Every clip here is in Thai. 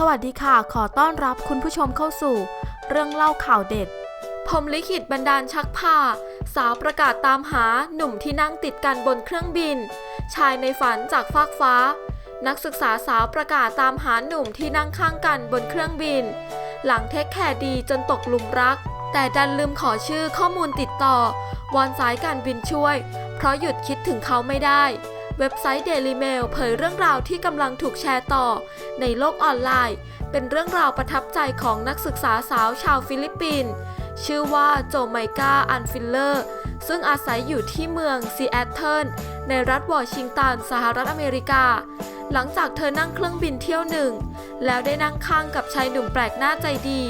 สวัสดีค่ะ ขอต้อนรับคุณผู้ชมเข้าสู่ เรื่องเล่าข่าวเด็ดพรมลิขิตบันดาลชักผ้า สาวประกาศตามหาหนุ่มที่นั่งติดกันบนเครื่องบิน ชายในฝันจากฟากฟ้า นักศึกษาสาวประกาศตามหาหนุ่มที่นั่งข้างกันบนเครื่องบิน หลังเทคแคร์ดีจนตกหลุมรัก แต่ดันลืมขอชื่อข้อมูลติดต่อ วอนสายการบินช่วย เพราะหยุดคิดถึงเขาไม่ได้ เว็บไซต์ Daily Mail เผยเรื่องราวที่กำลังถูกแชร์ต่อ ในโลกออนไลน์ เป็นเรื่องราวประทับใจของนักศึกษาสาวชาวฟิลิปปินส์ชื่อว่าโจไมกาอันฟิลเลอร์ ซึ่งอาศัยอยู่ที่เมืองซีแอตเทิลในรัฐวอชิงตัน สหรัฐอเมริกา หลังจากเธอนั่งเครื่องบินเที่ยวหนึ่ง แล้วได้นั่งข้างกับชายหนุ่มแปลกหน้าใจดี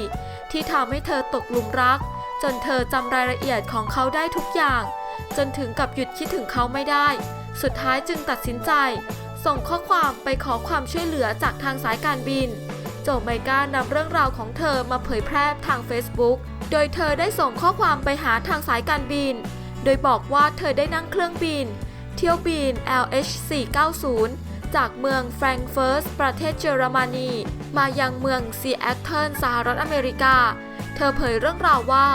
ที่ทำให้เธอตกหลุมรัก จนเธอจำรายละเอียดของเขาได้ทุกอย่าง จนถึงกับหยุดคิดถึงเขาไม่ได้ สุดท้ายจึงตัดสินใจ ส่งข้อความไปขอความช่วยเหลือจากทางสายการบิน โจไมก้านำเรื่องราวของเธอมาเผยแพร่ทาง Facebook โดยเธอได้ส่งข้อความไปหาทางสายการบิน โดยบอกว่าเธอได้นั่งเครื่องบิน เที่ยวบิน LH490 จากเมืองแฟรงเฟิร์ตประเทศเยอรมนี มายังเมืองซีแอตเทิลสหรัฐอเมริกา เธอเผยเรื่องราวว่า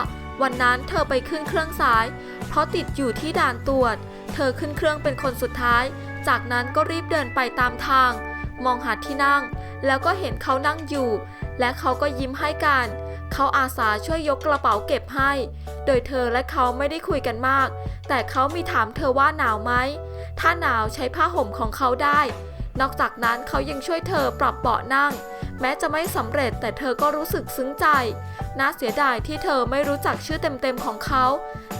วันนั้นเธอไปขึ้นเครื่องสาย เพราะติดอยู่ที่ด่านตรวจ เธอขึ้นเครื่องเป็นคนสุดท้าย จากนั้นก็รีบเดินไปตามทาง มองหาที่นั่ง แล้วก็เห็นเขานั่งอยู่ และเขาก็ยิ้มให้กัน เขาอาสาช่วยยกกระเป๋าเก็บให้ โดยเธอและเขาไม่ได้คุยกันมาก แต่เขามีถามเธอว่าหนาวไหม ถ้าหนาวใช้ผ้าห่มของเขาได้ นอกจากนั้นเขายังช่วยเธอปรับเบาะนั่ง แม้จะไม่สำเร็จแต่เธอก็รู้สึกซึ้งใจ น่าเสียดายที่เธอไม่รู้จักชื่อเต็มๆของเขา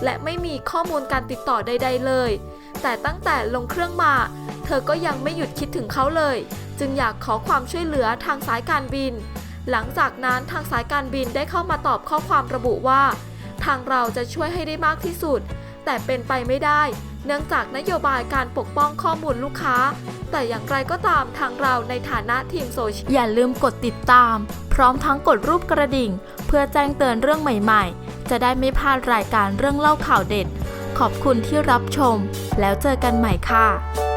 และไม่มีข้อมูลการติดต่อใด ๆ เลย แต่ตั้งแต่ลงเครื่องมา เธอก็ยังไม่หยุดคิดถึงเขาเลย จึงอยากขอความช่วยเหลือทางสายการบิน หลังจากนั้นทางสายการบินได้เข้ามาตอบข้อความระบุว่า ทางเราจะช่วยให้ได้มากที่สุด แต่เป็นไปไม่ได้ เนื่องจากนโยบายการปกป้องข้อมูลลูกค้า แต่อย่างไรก็ตามทางเราในฐานะทีมโซเชียลอย่าลืมกดติดตาม พร้อมทั้งกดรูปกระดิ่ง เพื่อแจ้งเตือนเรื่องใหม่ๆ จะได้ไม่พลาดรายการเรื่องเล่าข่าวเด็ด ขอบคุณที่รับชม แล้วเจอกันใหม่ค่ะ